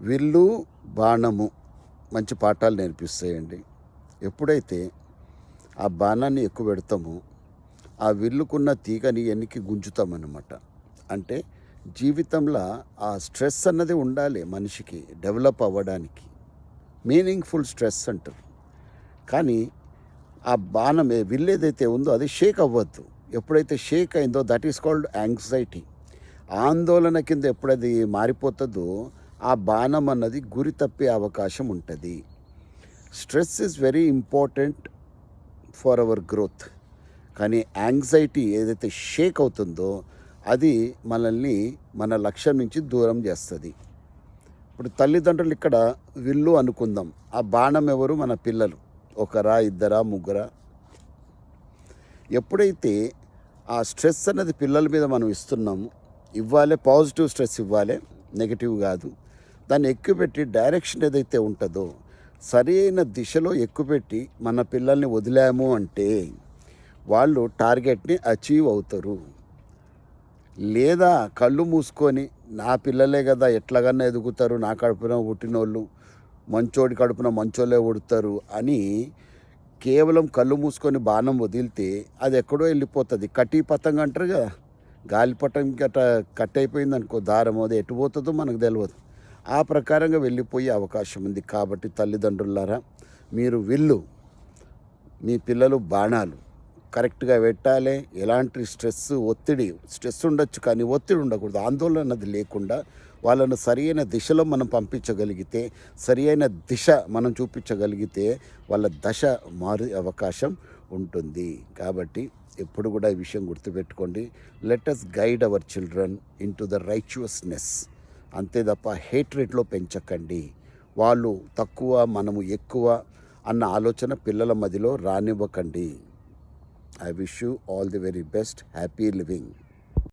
విల్లు బాణము మంచి పాఠాలు నేర్పిస్తాయండి. ఎప్పుడైతే ఆ బాణాన్ని ఎక్కువ పెడతామో ఆ విల్లుకున్న తీగని ఎన్నికి గుంజుతామన్నమాట. అంటే జీవితంలో ఆ స్ట్రెస్ అన్నది ఉండాలి మనిషికి డెవలప్ అవ్వడానికి. మీనింగ్ఫుల్ స్ట్రెస్ అంటారు. కానీ ఆ బాణం ఏ- విల్లు ఏదైతే ఉందో అది షేక్ అవ్వద్దు. ఎప్పుడైతే షేక్ అయిందో దట్ ఈస్ కాల్డ్ యాంగ్జైటీ. ఆందోళన కింద ఎప్పుడది మారిపోతుందో ఆ బాణం అన్నది గురి తప్పే అవకాశం ఉంటుంది. Stress is very important for our growth. కానీ యాంగ్జైటీ ఏదైతే షేక్ అవుతుందో అది మనల్ని మన లక్ష్యం నుంచి దూరం చేస్తుంది. ఇప్పుడు తల్లిదండ్రులు ఇక్కడ విల్లు అనుకుందాం. ఆ బాణం ఎవరు? మన పిల్లలు. ఒకరా ఇద్దరా ముగ్గురా? ఎప్పుడైతే ఆ స్ట్రెస్ అన్నది పిల్లల మీద మనం ఇస్తున్నాము ఇవ్వాలి పాజిటివ్ స్ట్రెస్ ఇవ్వాలి నెగిటివ్ కాదు. దాన్ని ఎక్కుపెట్టి డైరెక్షన్ ఏదైతే ఉంటుందో సరైన దిశలో ఎక్కుపెట్టి మన పిల్లల్ని వదిలాము అంటే వాళ్ళు టార్గెట్ని అచీవ్ అవుతారు. లేదా కళ్ళు మూసుకొని నా పిల్లలే కదా ఎట్లాగన్నా ఎదుగుతారు నా కడుపున పుట్టినోళ్ళు మంచోడి కడుపున మంచోళ్ళే ఉడతారు అని కేవలం కళ్ళు మూసుకొని బాణం వదిలితే అది ఎక్కడో వెళ్ళిపోతుంది. కట్టి పతంగ అంటారు కదా గాలిపటం గట కట్ అయిపోయింది అనుకో దారం అది ఎటు పోతుందో మనకు తెలియదు ఆ ప్రకారంగా వెళ్ళిపోయే అవకాశం ఉంది. కాబట్టి తల్లిదండ్రులారా మీరు వెళ్ళు మీ పిల్లలు బాణాలు కరెక్ట్గా పెట్టాలి. ఎలాంటి స్ట్రెస్ ఒత్తిడి స్ట్రెస్ ఉండొచ్చు కానీ ఒత్తిడి ఉండకూడదు. ఆందోళన అన్నది లేకుండా వాళ్ళను సరియైన దిశలో మనం పంపించగలిగితే సరియైన దిశ మనం చూపించగలిగితే వాళ్ళ దశ మారే అవకాశం ఉంటుంది. కాబట్టి ఎప్పుడు కూడా ఈ విషయం గుర్తుపెట్టుకోండి. Let us guide our children into the righteousness అంతే తప్ప హేట్రేట్లో పెంచకండి. వాళ్ళు తక్కువ మనము ఎక్కువ అన్న ఆలోచన పిల్లల మదిలో రానివ్వకండి. I wish you all the very best happy living